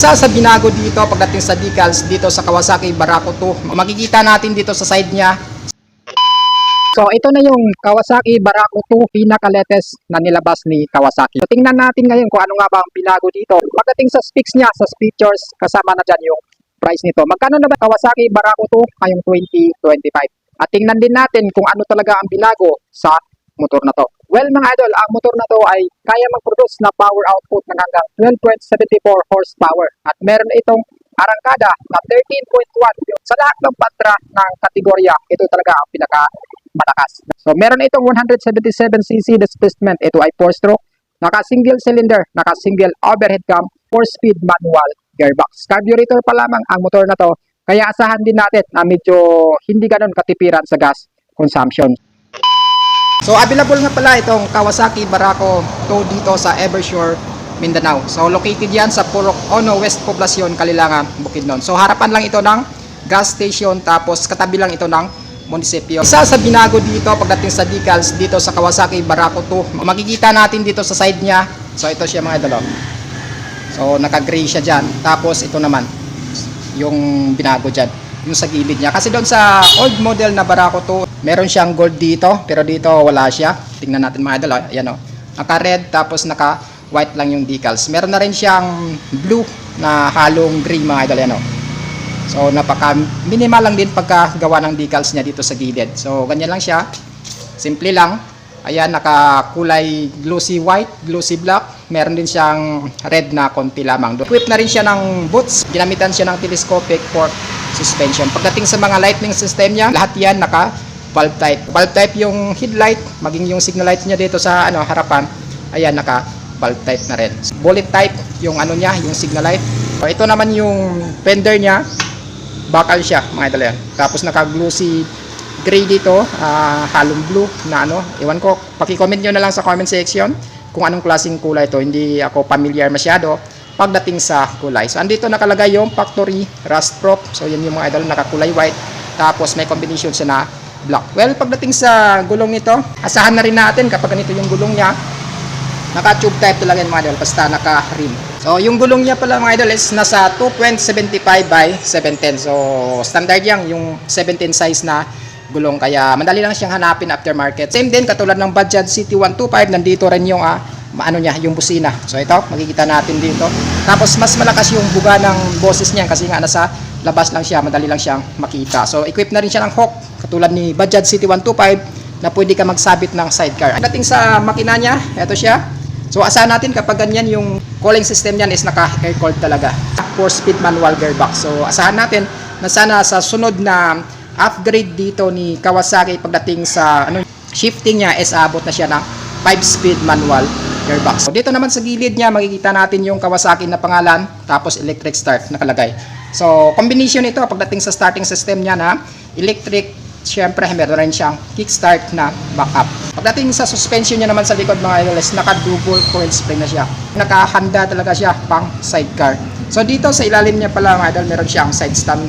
Isa sa binago dito pagdating sa decals dito sa Kawasaki Barako 2. Makikita natin dito sa side niya. So ito na yung Kawasaki Barako 2 pinaka-latest na nilabas ni Kawasaki. So, tingnan natin ngayon kung ano nga ba ang binago dito. Pagdating sa specs niya, sa features, kasama na dyan yung price nito. Magkano na ba Kawasaki Barako 2 ngayong 2025? At tingnan din natin kung ano talaga ang binago sa motor na to. Well mga idol, ang motor na to ay kaya mag-produce na power output ng hanggang 12.74 horsepower. At meron itong arangkada na 13.1 sa lahat ng patra ng kategorya. Ito talaga ang pinaka malakas. So meron itong 177cc displacement. Ito ay 4-stroke. Naka-single cylinder, naka-single overhead cam, 4-speed manual gearbox. Carburetor pa lamang ang motor na to. Kaya asahan din natin na medyo hindi ganun katipiran sa gas consumption. So available nga pala itong Kawasaki Barako 2 dito sa Evershore, Mindanao. So located yan sa Purok Ono West Poblacion, Kalilangan, Bukidnon. So harapan lang ito ng gas station tapos katabi lang ito ng munisipyo. Isa sa binago dito pagdating sa decals dito sa Kawasaki Barako 2. Makikita natin dito sa side niya. So ito siya mga idol. So naka-gray siya dyan. Tapos ito naman yung binago dyan yung sa gilid niya. Kasi doon sa old model na Barako 2, meron siyang gold dito, pero dito wala siya. Tingnan natin mga idol, oh. ayan o. Naka-red, tapos naka-white lang yung decals. Meron na rin siyang blue na halong gray mga idol, ayan o. So, napaka minimal lang din pagkagawa ng decals niya dito sa gilid. So, ganyan lang siya. Simple lang. Ayan, nakakulay glossy white, glossy black. Meron din siyang red na konti lamang. Equipped na rin siya ng boots. Ginamitan siya ng telescopic fork suspension. Pagdating sa mga lightning system niya, lahat yan naka valve type. Valve type yung headlight, maging yung signal light niya dito sa ano harapan. Ayan, naka valve type na rin. Bullet type yung ano niya, yung signal light. So, ito naman yung fender niya. Bakal siya, mga idol yan. Tapos naka-glossy gray dito, ah, halong blue na ano. Iwan ko, paki-comment nyo na lang sa comment section kung anong klaseng kulay ito. Hindi ako familiar masyado pagdating sa kulay. So, andito nakalagay yung factory rust proof. So, yan yung mga idol, nakakulay white. Tapos, may combination siya na black. Well, pagdating sa gulong nito, asahan na rin natin kapag ganito yung gulong niya, naka-tube type talaga yung mga idol, basta naka-rim. So, yung gulong niya pala mga idol is nasa 2.75 by 710. So, standard yan, yung 17 size na gulong. Kaya, madali lang siyang hanapin aftermarket. Same din, katulad ng Bajaj City 125, nandito rin yung ah, maano niya, yung busina. So, ito, makikita natin dito. Tapos, mas malakas yung buga ng boses niya kasi nga nasa labas lang siya, madali lang siyang makita. So, equip na rin siya ng hook, katulad ni Bajaj City 125, na pwede ka magsabit ng sidecar. Dating sa makina niya, ito siya. So asahan natin kapag ganyan yung cooling system niyan is naka-air cooled talaga. 4-speed manual gearbox. So asahan natin na sana sa sunod na upgrade dito ni Kawasaki pagdating sa ano shifting niya is abot na siya ng 5-speed manual gearbox. So, dito naman sa gilid niya makikita natin yung Kawasaki na pangalan tapos electric start nakalagay. So combination ito pagdating sa starting system niya na electric Siyempre, meron rin siyang kickstart na backup. Pagdating sa suspension niya naman sa likod mga idol is naka-double coil spring na siya. Nakahanda talaga siya pang sidecar. So dito sa ilalim niya pala mga idol, meron siyang side stand.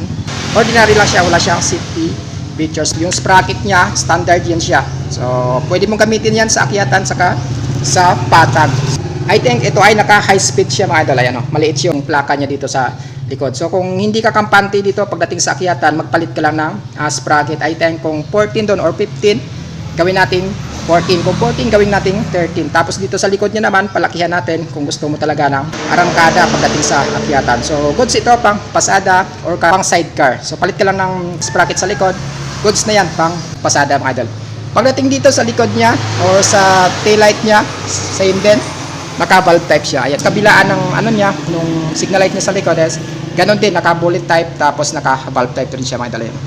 Ordinary lang siya, wala siyang safety features. Yung sprocket niya, standard yan siya. So pwede mong gamitin yan sa akyatan saka sa patag. I think ito ay naka high speed siya mga idol. Ayan o, maliit yung plaka niya dito sa likod. So kung hindi ka kampante dito pagdating sa akyatan, magpalit ka lang ng uh, sprocket. I think kung 14 doon or 15, gawin natin 14. Kung 14, gawin natin 13. Tapos dito sa likod niya naman, palakihan natin kung gusto mo talaga ng arangkada pagdating sa akyatan. So goods ito pang pasada or pang sidecar. So palit ka lang ng sprocket sa likod. Goods na yan pang pasada mga idol. Pagdating dito sa likod niya or sa taillight niya, same din naka-valve type siya. Ayan, kabilaan ng ano niya, nung signal light niya sa likod is ganon din, naka-bullet type tapos naka-valve type rin siya mga dalayan.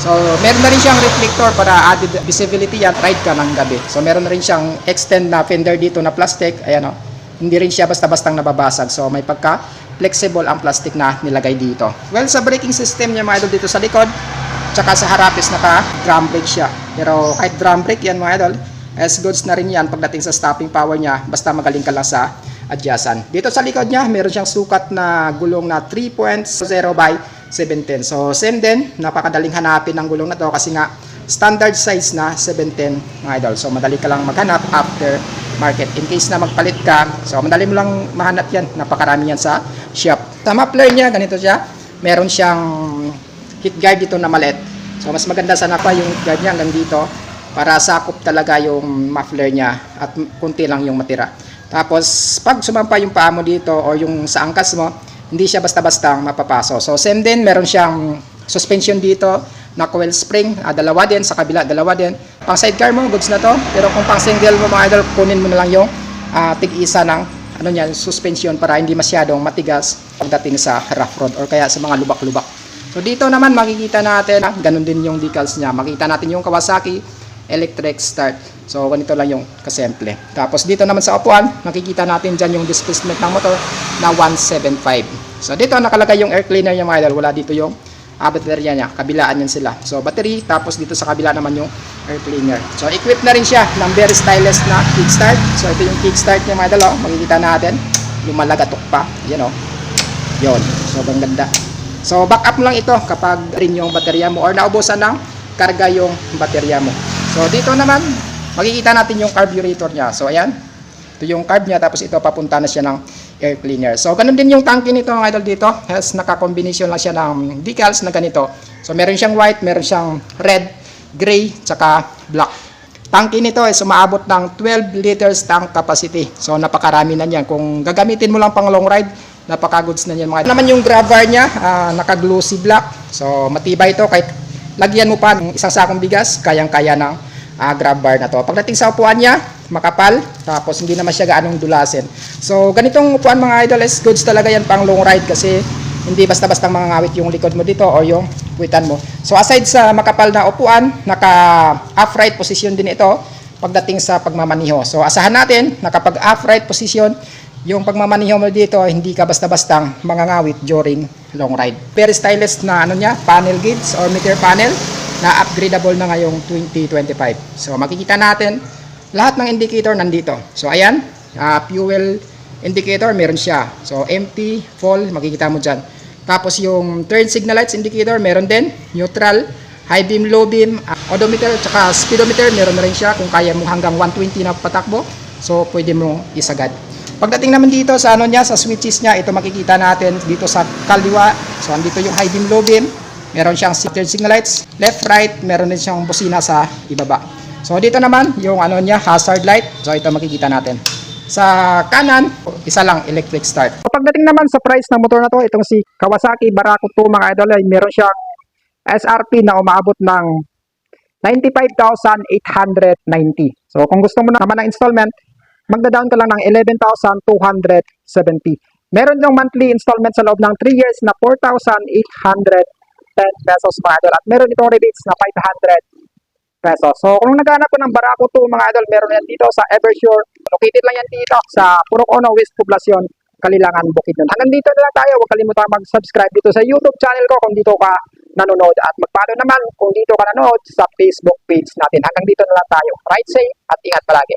So, meron na rin siyang reflector para added visibility yan, ride ka ng gabi. So, meron na rin siyang extend na fender dito na plastic. Ayan o. Hindi rin siya basta-bastang nababasag. So, may pagka flexible ang plastic na nilagay dito. Well, sa braking system niya mga idol dito sa likod, tsaka sa harap is naka drum brake siya. Pero kahit drum brake yan mga idol, as goods na rin yan pagdating sa stopping power niya, basta magaling ka lang sa adjustan. Dito sa likod niya, meron siyang sukat na gulong na 3.0 by 710. So, same din, napakadaling hanapin ng gulong na to kasi nga standard size na 710 mga idol. So, madali ka lang maghanap after market. In case na magpalit ka, so madali mo lang mahanap yan. Napakarami yan sa shop. Sa muffler niya, ganito siya. Meron siyang heat guard dito na maliit. So mas maganda sana pa yung heat guard niya hanggang dito para sakop talaga yung muffler niya at kunti lang yung matira. Tapos pag sumampa yung paa mo dito o yung sa angkas mo, hindi siya basta-basta mapapaso. So same din, meron siyang suspension dito na coil spring, ah, dalawa din sa kabila, dalawa din. Pang sidecar mo, goods na to. Pero kung pang single mo mga idol, kunin mo na lang yung ah, tig-isa ng ano niyan, suspension para hindi masyadong matigas pagdating sa rough road or kaya sa mga lubak-lubak. So dito naman makikita natin, ah, ganun din yung decals niya. Makita natin yung Kawasaki electric start. So ganito lang yung kasemple. Tapos dito naman sa upuan, makikita natin dyan yung displacement ng motor na 175. So dito nakalagay yung air cleaner niya mga. Wala dito yung ah, baterya niya. Kabilaan yan sila. So battery, tapos dito sa kabila naman yung air cleaner. So equipped na rin siya ng very stylish na kickstart. So ito yung kickstart niya mga idol. Oh. Makikita natin. Lumalagatok pa. Yan oh. Yon. Sobrang ganda. So back up lang ito kapag rin yung baterya mo or naubusan ng karga yung baterya mo. So dito naman makikita natin yung carburetor niya. So ayan. Ito yung carb niya tapos ito papunta na siya ng air cleaner. So ganun din yung tangke nito mga idol dito. Has naka-combination lang siya ng decals na ganito. So meron siyang white, meron siyang red, gray, tsaka black. Tangke nito ay sumaabot ng 12 liters tank capacity. So napakarami na niyan. Kung gagamitin mo lang pang long ride, napaka-goods na niyan mga idol. Naman yung grab bar niya, ah, naka-glossy black. So matibay ito kahit lagyan mo pa ng isang sakong bigas, kayang-kaya ng ah, grab bar na to. Pagdating sa upuan niya, makapal, tapos hindi naman siya gaanong dulasin. So ganitong upuan mga idol is goods talaga yan pang long ride kasi hindi basta-basta mangangawit yung likod mo dito o yung puwitan mo. So aside sa makapal na upuan, naka upright position din ito pagdating sa pagmamaniho. So asahan natin na kapag upright position, yung pagmamaniho mo dito, hindi ka basta-bastang mangangawit during long ride. Very stylish na ano niya, panel gauge or meter panel na upgradable na ngayong 2025. So makikita natin lahat ng indicator nandito. So ayan, ah, fuel indicator meron siya. So empty, full, makikita mo dyan. Tapos yung turn signal lights indicator meron din, neutral, high beam, low beam, ah, odometer, tsaka speedometer meron na rin siya kung kaya mo hanggang 120 na patakbo. So pwede mo isagad. Pagdating naman dito sa ano niya, sa switches niya, ito makikita natin dito sa kaliwa. So andito yung high beam, low beam. Meron siyang turn signal lights, left, right, meron din siyang busina sa ibaba. So dito naman yung ano niya, hazard light. So ito makikita natin. Sa kanan, isa lang electric start. Pagdating naman sa price ng motor na to, itong si Kawasaki Barako 2 mga idol, ay meron siyang SRP na umaabot ng 95,890. So kung gusto mo naman ng installment, magda-down ka lang ng 11,270. Meron yung monthly installment sa loob ng 3 years na 4,810 pesos mga idol. At meron itong rebates na 500 pesos. So kung naghahanap ko ng Barako 2 mga idol, meron yan dito sa Eversure. Located lang yan dito sa Purok Ono, West Poblacion, Kalilangan, Bukidnon. Hanggang dito na lang tayo. Huwag kalimutan mag-subscribe dito sa YouTube channel ko kung dito ka nanonood. At mag-follow naman kung dito ka nanonood sa Facebook page natin. Hanggang dito na lang tayo. Ride safe at ingat palagi.